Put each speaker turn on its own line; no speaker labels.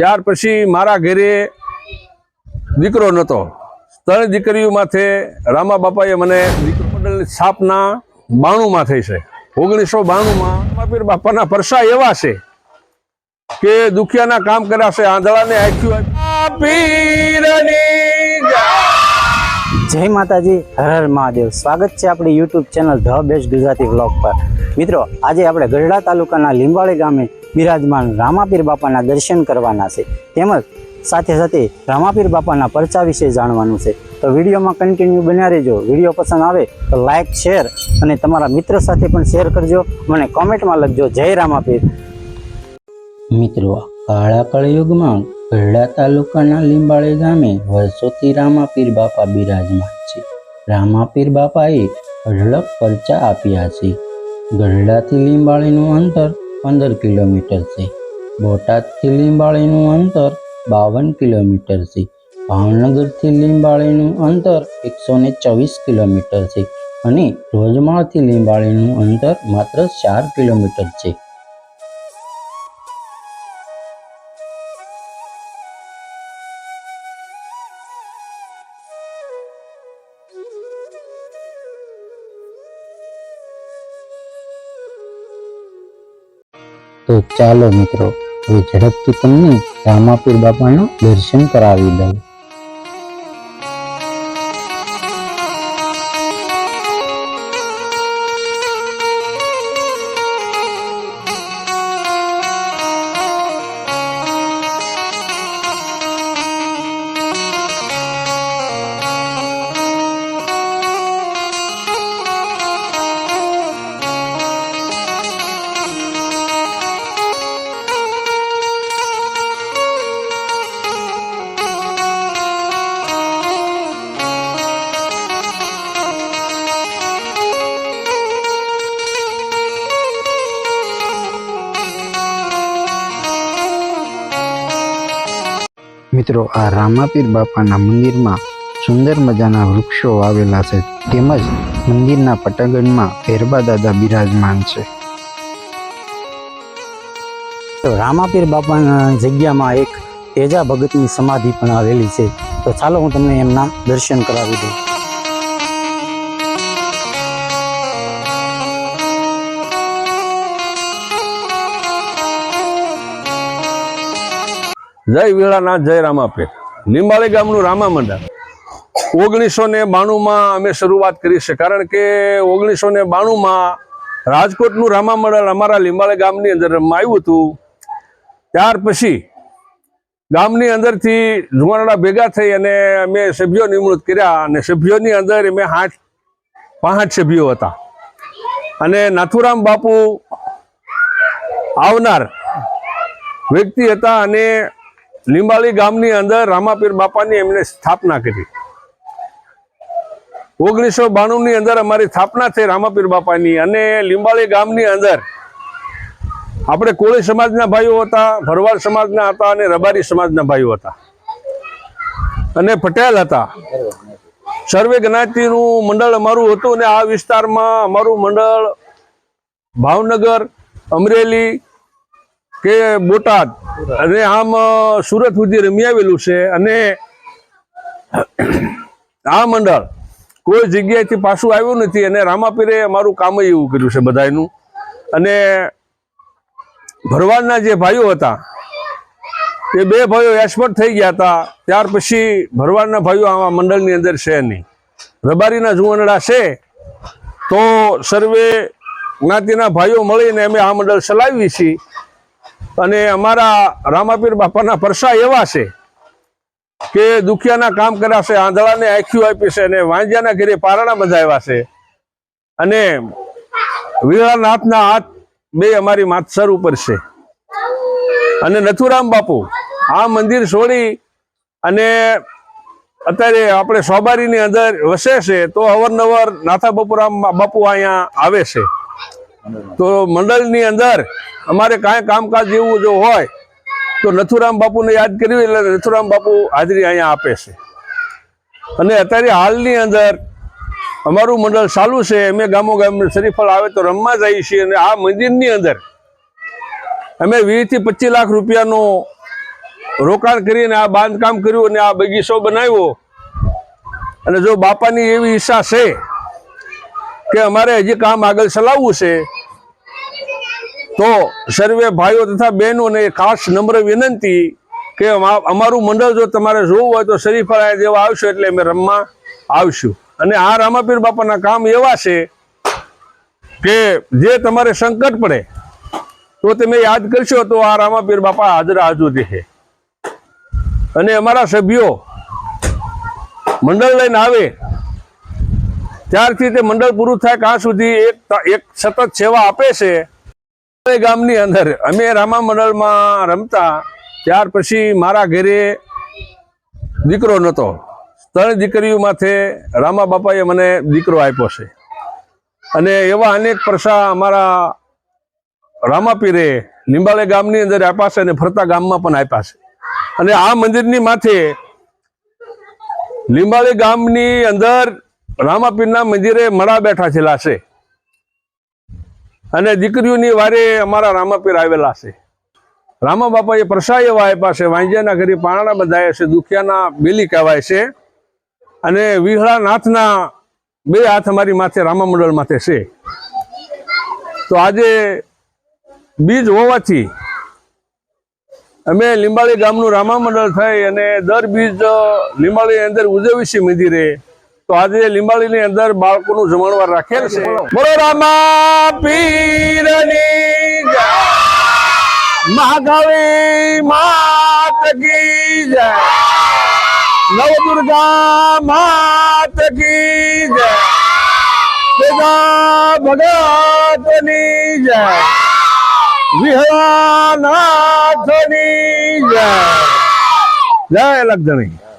ત્યાર પછી મારા ઘરે દીકરો નહોતો ત્રણ દીકરીઓ માથે રામા બાપાએ મને દીકરો મંડળની સ્થાપના બાણુંમાં થઈ છે. ઓગણીસો બાણુંમાં રામાપીર બાપાના પરસા એવા છે કે દુખિયાના કામ કર્યા છે, આંધળાને આખ્યું જય.
માતાજી, હર હર મહાદેવ. સ્વાગત છે આપણી YouTube channel the best Gujarati vlog પર. મિત્રો, આજે આપણે ગઢડા તાલુકાના લીંબાળી ગામે બિરાજમાન રામાપીર બાપાના દર્શન કરવાના છે. તેમજ સાથે સાથે રામાપીર બાપાના પરચા વિશે જાણવાનું છે. તો વિડીયોમાં કન્ટિન્યુ બન્યા રહેજો. વીડિયો પસંદ આવે તો લાઇક શેર અને તમારા મિત્ર સાથે પણ શેર કરજો મને કોમેન્ટમાં લખજો જય રામાપીર. મિત્રો, કાળા કળયુગમાં ગઢડા તાલુકાના લીંબાળી ગામે વર્ષોથી રામાપીર બાપા બિરાજમાન છે. રામાપીર બાપાએ અઢળક પરચા આપ્યા છે. ગઢડાથી લીંબાળીનું અંતર પંદર કિલોમીટર છે. બોટાદથી લીંબાળીનું અંતર બાવન કિલોમીટર છે. ભાવનગરથી લીંબાળીનું અંતર એકસો ને ચોવીસ કિલોમીટર છે. અને રોજમાળથી લીંબાળીનું અંતર માત્ર ચાર કિલોમીટર છે. તો ચાલો મિત્રો હવે ઝડપથી તમને રામાપીર બાપાનું દર્શન કરાવી દઉં મિત્રો, આ રામાપીર બાપાના મંદિરમાં સુંદર મજાના વૃક્ષો વાવેલા છે. તેમજ મંદિરના પટાગણમાં ભેરબા દાદા બિરાજમાન છે. તો રામાપીર બાપાના જગ્યામાં એક તેજા ભગતની સમાધિ પણ આવેલી છે. તો ચાલો હું તમને એમના દર્શન કરાવી દઉં.
જય વીળાનાથ જય રામાપે લીંબાળી ગામનું રામા મંડળ ઓગણીસો ને બાણુંમાં અમે શરૂઆત કરી છે, કારણ કે ઓગણીસો ને બાણુંમાં રાજકોટનું રામા મંડળ અમારા લીંબાળી ગામની અંદર આવ્યું હતું. ત્યાર પછી ગામની અંદરથી ધુમાડા ભેગા થઈ અને અમે સભ્યો નિમણૂક કર્યા અને સભ્યોની અંદર અમે આઠ પાંચ સભ્યો હતા. અને નાથુરામ બાપુ આવનાર વ્યક્તિ હતા અને લીંબાળી ગામની અંદર રામાપીર બાપાની એમને સ્થાપના કરી. ઓગણીસો બાણું ની અંદર અમારી સ્થાપના થઈ રામાપીર બાપાની અને લીંબાળી ગામની અંદર આપણે કોળી સમાજના ભાઈઓ હતા, ભરવાડ સમાજના હતા અને રબારી સમાજના ભાઈઓ હતા. અને પટેલ હતા. સર્વે જ્ઞાતિનું મંડળ અમારું હતું અને આ વિસ્તારમાં અમારું મંડળ ભાવનગર, અમરેલી કે બોટાદ. અને આમ સુરત સુધી રમી આવેલું છે અને આ મંડળ કોઈ જગ્યાએથી પાછું આવ્યું નથી અને રામાપીરે અમારું કામ એવું કર્યું છે બધાયનું. અને ભરવાડના જે ભાઈઓ હતા, એ બે ભાઈઓ એક્સપર્ટ થઈ ગયા હતા. ત્યાર પછી ભરવાડના ભાઈઓ આવા મંડળની અંદર છે નહીં. રબારીના જુવાનડા છે, તો સર્વે જ્ઞાતિના ભાઈઓ મળીને અમે આ મંડળ ચલાવીએ છીએ. અને અમારા રામાપીર બાપાના પરસા એવા છે કે દુખિયાના કામ કર્યા છે, આંધળાને આખ્યું આપી છે અને વાંજ્યાના ઘેરે પારણા બંધાવ્યા છે. અને વીરાનાથના હાથ બે અમારી માથસર ઉપર છે. અને નથુરામ બાપુ, આ મંદિર છોડી અને અત્યારે આપણે સોબારીની અંદર વસે છે, તો અવારનવાર નાથા બાપુરામ બાપુ અહીંયા આવે છે. તો મંડળની અંદર અમારે કાંઈ કામકાજ જેવું જો હોય, તો નથુરામ બાપુને યાદ કર્યું એટલે નથુરામ બાપુ હાજરી અહીંયા આપે છે. અને અત્યારે હાલની અંદર અમારું મંડળ ચાલુ છે, અમે ગામો ગામ શરીફળ આવે તો રમવા જઈએ છીએ અને આ મંદિરની અંદર અમે વીસથી પચીસ લાખ રૂપિયાનું રોકાણ કરીને આ બાંધકામ કર્યું અને આ બગીચો બનાવ્યો. અને જો બાપાની એવી ઈચ્છા છે કે અમારે હજી કામ આગળ ચલાવવું છે, તો સર્વે ભાઈઓ તથા બહેનોને ખાસ નમ્ર વિનંતી કે અમારું મંડળ જો તમારે જોવું હોય તો શરીફરાય જેવા આવશું એટલે અમે રમવા આવશું. અને આ રામાપીર બાપાના કામ એવા છે કે જે તમારે સંકટ પડે, તો તમે યાદ કરશો તો આ રામાપીર બાપા હાજર હાજર છે અને અમારા સભ્યો મંડળ લઈને આવે ત્યારથી તે મંડળ પૂરું થાય કાં સુધી એક એક સતત સેવા આપે છે. ગામની અંદર અમે રામા મંડળમાં રમતા, ત્યાર પછી મારા ઘરે દીકરો નહોતો ત્રણ દીકરીઓ માથે રામા બાપાએ મને દીકરો આપ્યો છે. અને એવા અનેક પ્રસા અમારા રામાપીરે લીંબાળે ગામની અંદર આપ્યા છે અને ફરતા ગામમાં પણ આપ્યા છે. અને આ મંદિરની માથે લીંબાળી ગામની અંદર રામાપીરના મંદિરે મળા બેઠા છેલા છે. અને દીકરીઓની વારે અમારા રામાપીર આવેલા છે. રામા બાપાએ પ્રસાય આપ્યા છે, વાંજિયાના ઘરે પાણા બધાયા છે, દુખિયાના બેલી કહેવાય છે. અને વિહળા નાથના બે હાથ અમારી માથે રામા મંડળ માથે છે. તો આજે બીજ હોવાથી અમે લીંબાળી ગામનું રામા મંડળ થઈ અને દર બીજ લીંબાળી અંદર ઉજવીશી મંદિરે. તો આજે લીંબાળીની અંદર બાળકોનું જમણવાર રાખેલ છે. બોલો. રામા પીરની જય. મહાકાળી માત કી જય. નવદુર્ગા માત કી જય. વેદા ભગતની જય. જય. જય